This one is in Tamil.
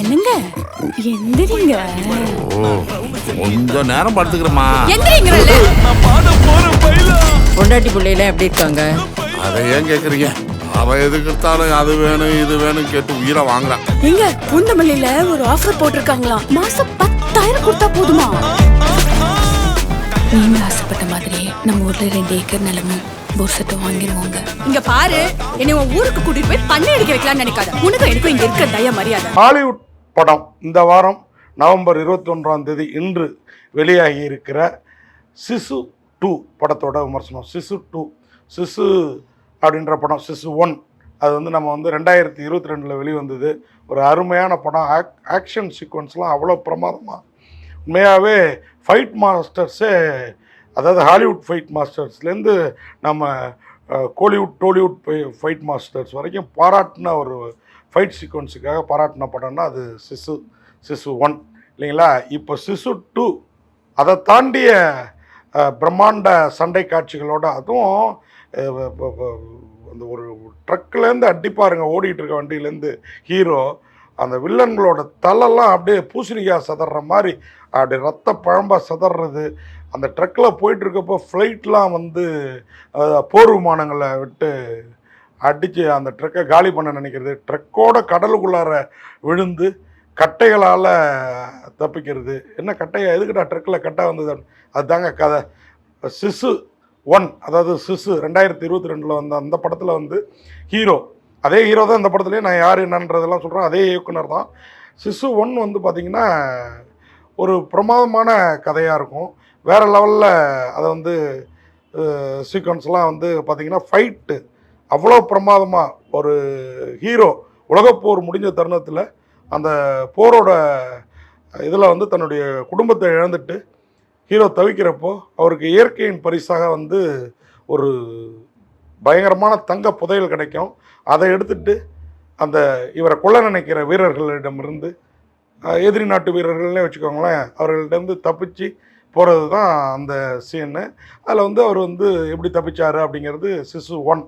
என்னங்க? எந்திரிங்க. ஓ கொஞ்ச நேரம் படுத்துக்கிறேம்மா. எந்திரிங்கிறல்ல. பொண்டாட்டி பிள்ளைலாம் எப்படி இருக்காங்க? அதை ஏன் கேக்குறீங்க? அவ எதுக்கு எடுத்தாலும் அது வேணும் இது வேணும் கேட்டு உயிரை வாங்குறான் எங்க? பூந்தமல்லியில ஒரு ஆஃபர் போட்டிருக்காங்களாம். மாசம் பத்தாயிரம் கொடுத்தா போதுமா? நீங்க ஆசைப்பட்ட மாதிரி நம்ம ஊர்ல ரெண்டு ஏக்கர் நிலமும் போர் வாங்கிடுவாங்க இங்க பாரு என்னை உன் ஊருக்கு கூட்டிட்டு போய் பண்ணை அடிக்க வைக்கலாம்னு நினைக்காத. உனக்கும் எனக்கும் இங்க இருக்க தய மரியாதை. ஹாலிவுட் படம் இந்த வாரம் நவம்பர் இருபத்தி ஒன்றாம் தேதி இன்று வெளியாகி இருக்கிற சிசு டூ படத்தோட விமர்சனம். சிசு டூ சிசு அப்படின்ற படம் சிசு ஒன் அது வந்து நம்ம வந்து ரெண்டாயிரத்தி இருபத்தி ரெண்டில் வெளிவந்தது. ஒரு அருமையான படம். ஆக் ஆக்ஷன் சீக்வன்ஸ்லாம் அவ்வளோ பிரமாதமாக உண்மையாகவே ஃபைட் மாஸ்டர்ஸே அதாவது ஹாலிவுட் ஃபைட் மாஸ்டர்ஸ்லேருந்து நம்ம கோலிவுட் டோலிவுட் ஃபைட் மாஸ்டர்ஸ் வரைக்கும் பாராட்டின ஒரு ஃபைட் சீக்வன்ஸுக்காக பாராட்டின படம்னா அது சிசு சிசு ஒன் இல்லைங்களா? இப்போ சிசு டூ அதை தாண்டிய பிரம்மாண்ட சண்டை காட்சிகளோட அதுவும் அந்த ஒரு ட்ரக்லேருந்து அடிப்பாருங்க ஓடிட்டு இருக்க வண்டியிலேருந்து ஹீரோ அந்த வில்லன்களோட தலைலாம் அப்படியே பூசணிக்காய் சதற மாதிரி அப்படி ரத்த பழம்பா சதறது அந்த ட்ரக்கில் போயிட்டுருக்கப்போ ஃப்ளைட்லாம் வந்து போர் விமானங்களை விட்டு அடித்து அந்த ட்ரக்கை காலி பண்ண நினைக்கிறது. ட்ரக்கோட கடலுக்குள்ளார விழுந்து கட்டைகளால் தப்பிக்கிறது. என்ன கட்டையை? எதுக்குடா ட்ரக்கில் கட்டை வந்தது? அதுதாங்க கதை. சிசு ஒன் அதாவது சிசு ரெண்டாயிரத்தி இருபத்தி ரெண்டில் வந்த அந்த படத்தில் வந்து ஹீரோ. அதே ஹீரோ தான் இந்த படத்துலேயே நான் யார் என்னன்றதெல்லாம் சொல்கிறேன் அதே இயக்குனர் தான். சிசு ஒன் வந்து பார்த்திங்கன்னா ஒரு பிரமாதமான கதையாக இருக்கும். வேறு லெவலில் அதை வந்து சீக்வன்ஸ்லாம் வந்து பார்த்திங்கன்னா ஃபைட்டு அவ்வளோ பிரமாதமாக ஒரு ஹீரோ உலகப்போர் முடிஞ்ச தருணத்தில் அந்த போரோட இதில் வந்து தன்னுடைய குடும்பத்தை இழந்துட்டு ஹீரோ தவிக்கிறப்போ அவருக்கு இயற்கையின் பரிசாக வந்து ஒரு பயங்கரமான தங்க புதையல் கிடைக்கும். அதை எடுத்துட்டு அந்த இவரை கொல்ல நினைக்கிற வீரர்களிடமிருந்து எதிரி நாட்டு வீரர்கள்னே வச்சுக்கோங்களேன் அவர்களிடமிருந்து தப்பிச்சு போகிறது தான் அந்த சீனு அதில் வந்து அவர் வந்து எப்படி தப்பிச்சார் அப்படிங்கிறது சிசு ஒன்